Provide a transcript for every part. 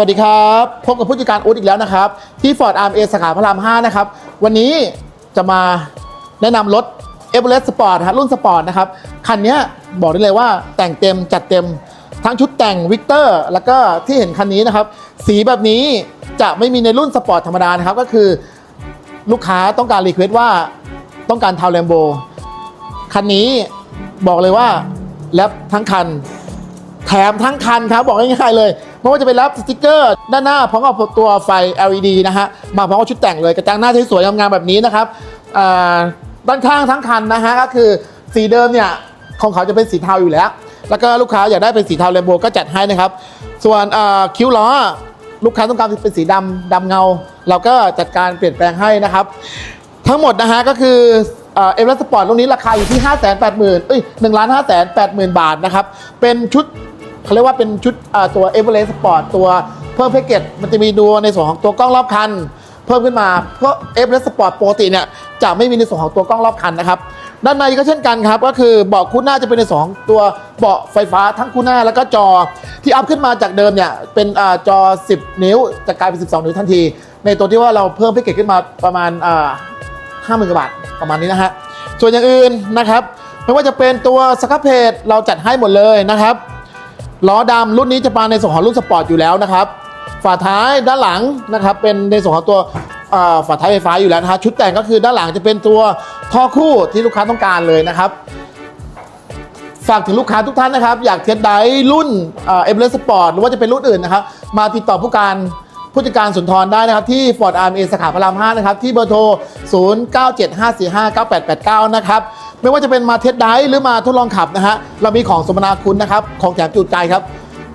วัสดีครับ พบกับผู้จัดการอุ๊ดอีกแล้วนะครับ ที่ Ford Arm A สาขาพระราม 5 นะครับ วันนี้จะมาแนะนำรถ e v e r e s t Sport ฮะรุ่นสปอร์ตนะครับ คันนี้บอกได้เลยว่าแต่งเต็มจัดเต็มทั้งชุดแต่งวิกเตอร์แล้วก็ที่เห็นคันนี้นะครับ สีแบบนี้จะไม่มีในรุ่นสปอร์ตธรรมดานะครับ ก็คือลูกค้าต้องการรีเควสว่าต้องการทาวแลมโบคันนี้บอกเลยว่าแลบทั้งคัน แถมทั้งคันครับ บอกง่ายๆเลยไม่ว่าจะเป็นรับสติกเกอร์ ด้านหน้าพร้อมกับตัวไฟ LED นะฮะมาพร้อมกับชุดแต่งเลยกระจังหน้าที่สวยงามๆแบบนี้นะครับด้านข้างทั้งคันนะฮะก็คือสีเดิมเนี่ยของเขาจะเป็นสีเทาอยู่แล้ว แล้วก็ลูกค้าอยากได้เป็นสีเทาเรนโบว์ก็จัดให้นะครับ ส่วนคิ้วล้อลูกค้าต้องการเป็นสีดำดำเงา เราก็จัดการเปลี่ยนแปลงให้นะครับ ทั้งหมดนะฮะก็คือเอ็มรัสปอร์ตรุ่นนี้ราคาอยู่ที่ 5 8 0 0 0 0เอ้ย1ล้าน5 8 0 0 0 0 บาทนะครับ เป็นชุด เขาเรียกว่าเป็นชุดตัวเอเวอเรสต์สปอร์ตตัวเพิ่มแพ็กเกจมันจะมีดูในส่วนของตัวกล้องรอบคัน เพิ่มขึ้นมาเพราะเอเวอเรสต์สปอร์ตปกติเนี่ยจะไม่มีในส่วนของตัวกล้องรอบคันนะครับด้านในก็เช่นกันครับก็คือเบาะคู่หน้าจะเป็นในสองตัวเบาะไฟฟ้าทั้งคู่หน้าแล้วก็จอที่อัพขึ้นมาจากเดิมเนี่ยเป็นอจอ 10 นิ้วจะกลายเป็น 12 นิ้วทันที ในตัวที่ว่าเราเพิ่มแพ็กเกจขึ้นมาประมาณห้าหมื่นกว่าบาทประมาณนี้นะฮะส่วนอย่างอื่นนะครับไม่ว่าจะเป็นตัวสครับเพจเราจัดให้หมดเลยนะครับ ล้อดำรุ่นนี้จะมาในส่วนของรุ่นสปอร์ตอยู่แล้วนะครับ ฝาท้ายด้านหลังนะครับเป็นในส่วนของตัวฝาท้ายไฟฟ้าอยู่แล้วนะฮะชุดแต่งก็คือด้านหลังจะเป็นตัวท่อคู่ที่ลูกค้าต้องการเลยนะครับฝากถึงลูกค้าทุกท่านนะครับ อยากเทสไดร์รุ่นเอเวอเรสต์สปอร์ตหรือว่าจะเป็นรุ่นอื่นนะครับ มาติดต่อผู้การผู้จัดการสุนทรได้นะครับ ที่ Ford Arm A สาขาพระราม 5 นะครับ ที่เบอร์โทร 0975459889 นะครับ ไม่ว่าจะเป็นมาเทสไดหรือมาทดลองขับนะฮะเรามีของสมนาคุณนะครับของแถมจุดใจครับ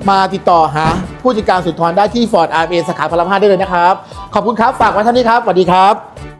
มาติดต่อหาผู้จัดการสุนทรได้ที่ Ford Arm A สาขาพระราม5ได้เลยนะครับ ขอบคุณครับ ฝากไว้เท่านี้ครับสวัสดีครับ